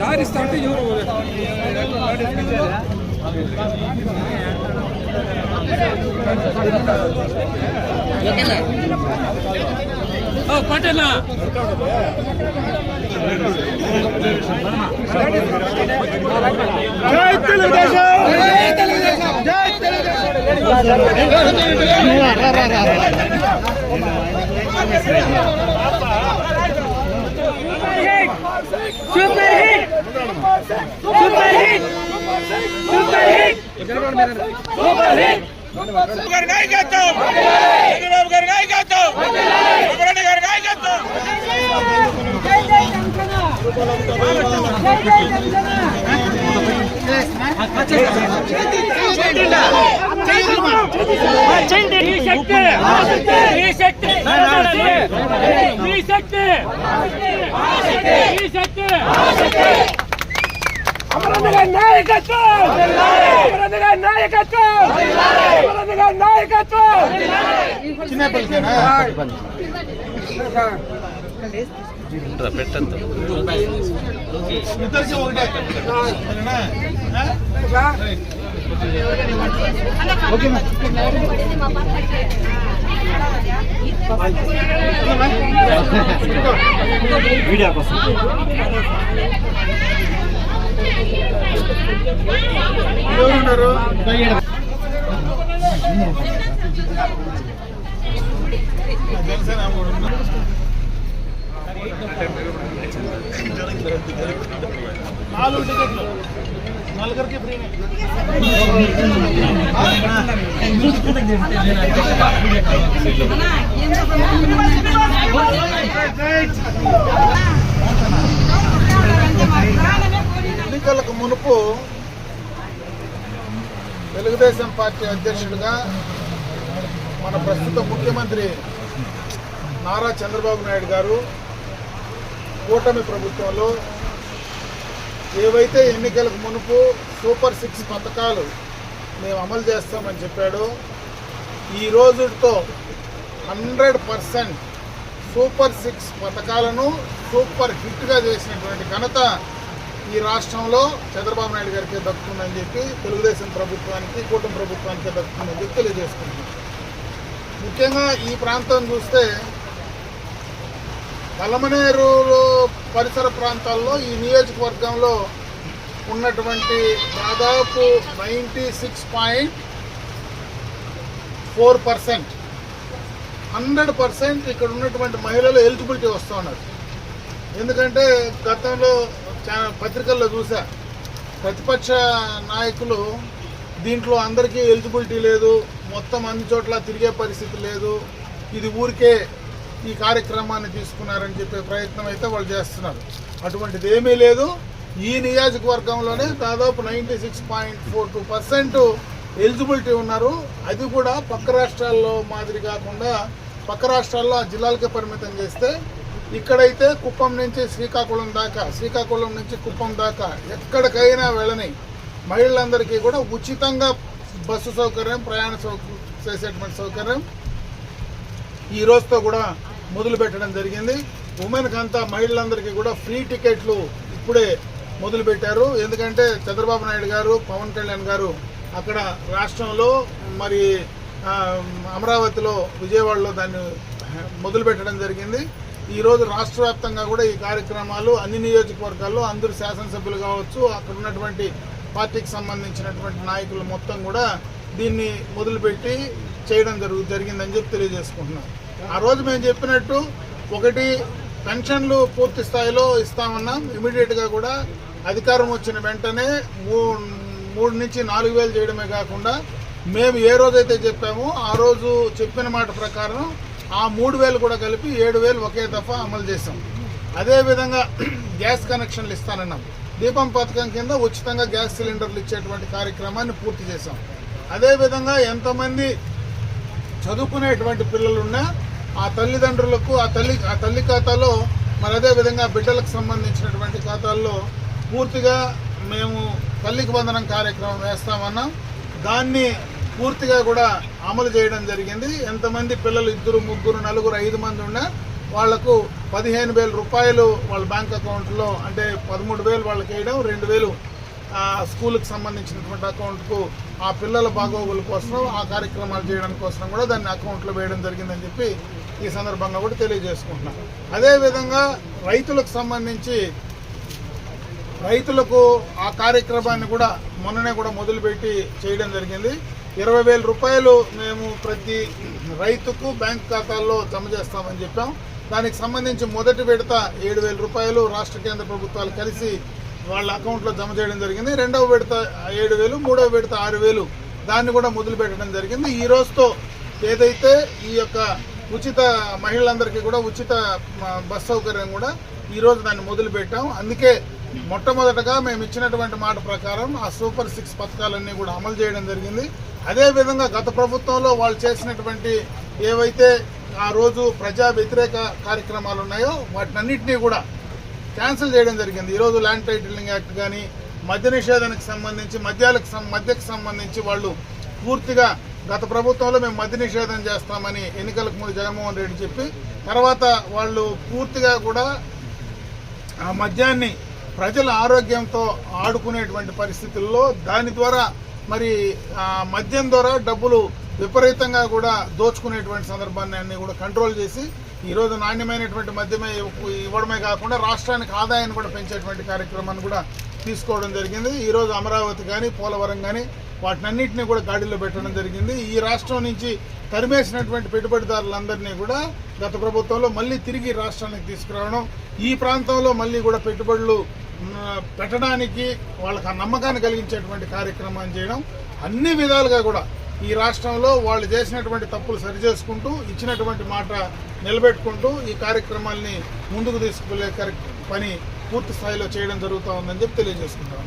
దారిస్తా అంటే ఎవరు పటేలా జై తెలుగుదేశం జై super hit super hit super hit super hit గారి నాయకత్వం చంద్రబాబు గారి నాయకత్వం సుబ్రహ్మణ్య గారి నాయకత్వం అమరన్నగా నాయకత్వం అమరన్నగా నాయకత్వం ఇద్దరికి ఒకటే ವಿಡಿಯೋ ಹಾಕೋಸ್ ಕೆಲಸ ನಾವು ఎన్నికలకు మునుపు తెలుగుదేశం పార్టీ అధ్యక్షుడిగా మన ప్రస్తుత ముఖ్యమంత్రి నారా చంద్రబాబు నాయుడు గారు కూటమి ప్రభుత్వంలో ఏవైతే ఎన్నికలకు మునుపు సూపర్ సిక్స్ పథకాలు మేము అమలు చేస్తామని చెప్పాడు. ఈ రోజుతో హండ్రెడ్ పర్సెంట్ సూపర్ సిక్స్ పథకాలను సూపర్ హిట్గా చేసినటువంటి ఘనత ఈ రాష్ట్రంలో చంద్రబాబు నాయుడు గారికి దక్కుతుందని చెప్పి తెలుగుదేశం ప్రభుత్వానికి కూటమి ప్రభుత్వానికి దక్కుతుందని చెప్పి తెలియజేసుకుంటున్నాం. ముఖ్యంగా ఈ ప్రాంతం చూస్తే పలమనేరు పరిసర ప్రాంతాల్లో ఈ నియోజకవర్గంలో ఉన్నటువంటి దాదాపు ninety six point four percent hundred percent ఇక్కడ ఉన్నటువంటి మహిళలు ఎలిజిబిలిటీ వస్తూ ఉన్నారు. ఎందుకంటే గతంలో పత్రికల్లో చూసా ప్రతిపక్ష నాయకులు దీంట్లో అందరికీ ఎలిజిబిలిటీ లేదు మొత్తం అన్ని చోట్ల తిరిగే పరిస్థితి లేదు ఇది ఊరికే ఈ కార్యక్రమాన్ని తీసుకున్నారని చెప్పే ప్రయత్నం అయితే వాళ్ళు చేస్తున్నారు. అటువంటిది ఏమీ లేదు. ఈ నియోజకవర్గంలోనే దాదాపు ninety six point four two percent eligibility ఉన్నారు. అది కూడా పక్క రాష్ట్రాల్లో మాదిరి కాకుండా పక్క రాష్ట్రాల్లో ఆ జిల్లాలకే పరిమితం చేస్తే ఇక్కడైతే కుప్పం నుంచి శ్రీకాకుళం దాకా శ్రీకాకుళం నుంచి కుప్పం దాకా ఎక్కడికైనా వెళ్ళని మహిళలందరికీ కూడా ఉచితంగా బస్సు సౌకర్యం ప్రయాణ సౌకర్యం చేసేటువంటి సౌకర్యం ఈ రోజుతో కూడా మొదలు పెట్టడం జరిగింది. ఉమెన్కి అంతా మహిళలందరికీ కూడా ఫ్రీ టికెట్లు ఇప్పుడే మొదలుపెట్టారు. ఎందుకంటే చంద్రబాబు నాయుడు గారు పవన్ కళ్యాణ్ గారు అక్కడ రాష్ట్రంలో మరి అమరావతిలో విజయవాడలో దాన్ని మొదలుపెట్టడం జరిగింది. ఈరోజు రాష్ట్ర వ్యాప్తంగా కూడా ఈ కార్యక్రమాలు అన్ని నియోజకవర్గాల్లో అందరు శాసనసభ్యులు కావచ్చు అక్కడ ఉన్నటువంటి పార్టీకి సంబంధించినటువంటి నాయకులు మొత్తం కూడా దీన్ని మొదలుపెట్టి చేయడం జరుగు జరిగిందని చెప్పి తెలియజేసుకుంటున్నాం. ఆ రోజు మేము చెప్పినట్టు ఒకటి పెన్షన్లు పూర్తి స్థాయిలో ఇస్తామన్నాం. ఇమీడియట్గా కూడా అధికారం వచ్చిన వెంటనే మూ మూడు నుంచి నాలుగు వేలు చేయడమే కాకుండా మేము ఏ రోజైతే చెప్పామో ఆ రోజు చెప్పిన మాట ప్రకారం ఆ మూడు వేలు కూడా కలిపి ఏడు వేలు ఒకే దఫా అమలు చేసాం అదేవిధంగా గ్యాస్ కనెక్షన్లు ఇస్తానన్నాం. దీపం పథకం కింద ఉచితంగా గ్యాస్ సిలిండర్లు ఇచ్చేటువంటి కార్యక్రమాన్ని పూర్తి చేశాం. అదేవిధంగా ఎంతమంది చదువుకునేటువంటి పిల్లలున్నా ఆ తల్లిదండ్రులకు ఆ తల్లి ఆ తల్లి ఖాతాలో మరి అదే విధంగా బిడ్డలకు సంబంధించినటువంటి ఖాతాల్లో పూర్తిగా మేము తల్లికి వందనం కార్యక్రమం వేస్తామన్నాం. దాన్ని పూర్తిగా కూడా అమలు చేయడం జరిగింది. ఎంతమంది పిల్లలు ఇద్దరు ముగ్గురు నలుగురు ఐదు మంది ఉన్నా వాళ్ళకు పదిహేను వేల రూపాయలు వాళ్ళ బ్యాంక్ అకౌంట్లో అంటే పదమూడు వేలు వాళ్ళకి వేయడం రెండు వేలు స్కూల్కి సంబంధించినటువంటి అకౌంట్కు ఆ పిల్లల బాగోగుల కోసం ఆ కార్యక్రమాలు చేయడం కోసం కూడా దాన్ని అకౌంట్లో వేయడం జరిగిందని చెప్పి ఈ సందర్భంగా కూడా తెలియజేసుకుంటున్నాం. అదేవిధంగా రైతులకు సంబంధించి రైతులకు ఆ కార్యక్రమాన్ని కూడా మొన్ననే కూడా మొదలుపెట్టి చేయడం జరిగింది. ఇరవై వేల రూపాయలు మేము ప్రతి రైతుకు బ్యాంక్ ఖాతాల్లో జమ చేస్తామని చెప్పాం. దానికి సంబంధించి మొదటి విడత ఏడు వేల రూపాయలు రాష్ట్ర కేంద్ర ప్రభుత్వాలు కలిసి వాళ్ళ అకౌంట్లో జమ చేయడం జరిగింది. రెండవ విడత ఏడు వేలు మూడవ విడత ఆరు వేలు దాన్ని కూడా మొదలు పెట్టడం జరిగింది. ఈ రోజుతో ఏదైతే ఈ యొక్క ఉచిత మహిళలందరికీ కూడా ఉచిత బస్ సౌకర్యం కూడా ఈ రోజు దాన్ని మొదలుపెట్టాం. అందుకే మొట్టమొదటగా మేము ఇచ్చినటువంటి మాట ప్రకారం ఆ సూపర్ సిక్స్ పథకాలన్నీ కూడా అమలు చేయడం జరిగింది. అదే విధంగా గత ప్రభుత్వంలో వాళ్ళు చేసినటువంటి ఏవైతే ఆ రోజు ప్రజా వ్యతిరేక కార్యక్రమాలు ఉన్నాయో వాటినన్నింటినీ కూడా క్యాన్సిల్ చేయడం జరిగింది. ఈరోజు ల్యాండ్ టైటిలింగ్ యాక్ట్ కానీ మద్య నిషేధానికి సంబంధించి మద్యాలకు సం- మద్యకు సంబంధించి వాళ్ళు పూర్తిగా గత ప్రభుత్వంలో మేము మద్య నిషేధం చేస్తామని ఎన్నికలకు ముందు జగన్మోహన్ రెడ్డి చెప్పి తర్వాత వాళ్ళు పూర్తిగా కూడా ఆ మద్యాన్ని ప్రజల ఆరోగ్యంతో ఆడుకునేటువంటి పరిస్థితుల్లో దాని ద్వారా మరి మద్యం ద్వారా డబ్బులు విపరీతంగా కూడా దోచుకునేటువంటి సందర్భాన్ని అన్ని కూడా కంట్రోల్ చేసి ఈరోజు నాణ్యమైనటువంటి మద్యమే ఇవ్వడమే కాకుండా రాష్ట్రానికి ఆదాయాన్ని కూడా పెంచేటువంటి కార్యక్రమాన్ని కూడా తీసుకోవడం జరిగింది. ఈరోజు అమరావతి కానీ పోలవరం కానీ వాటినన్నింటినీ కూడా గాడిలో పెట్టడం జరిగింది. ఈ రాష్ట్రం నుంచి తరిమేసినటువంటి పెట్టుబడిదారులందరినీ కూడా గత ప్రభుత్వంలో మళ్ళీ తిరిగి రాష్ట్రానికి తీసుకురావడం ఈ ప్రాంతంలో మళ్ళీ కూడా పెట్టుబడులు పెట్టడానికి వాళ్ళకి ఆ నమ్మకాన్ని కలిగించేటువంటి కార్యక్రమాన్ని చేయడం అన్ని విధాలుగా కూడా ఈ రాష్ట్రంలో వాళ్ళు చేసినటువంటి తప్పులు సరిచేసుకుంటూ ఇచ్చినటువంటి మాట నిలబెట్టుకుంటూ ఈ కార్యక్రమాల్ని ముందుకు తీసుకువెళ్ళే కార్య- పని పూర్తి స్థాయిలో చేయడం జరుగుతూ ఉందని చెప్పి తెలియజేసుకుంటాను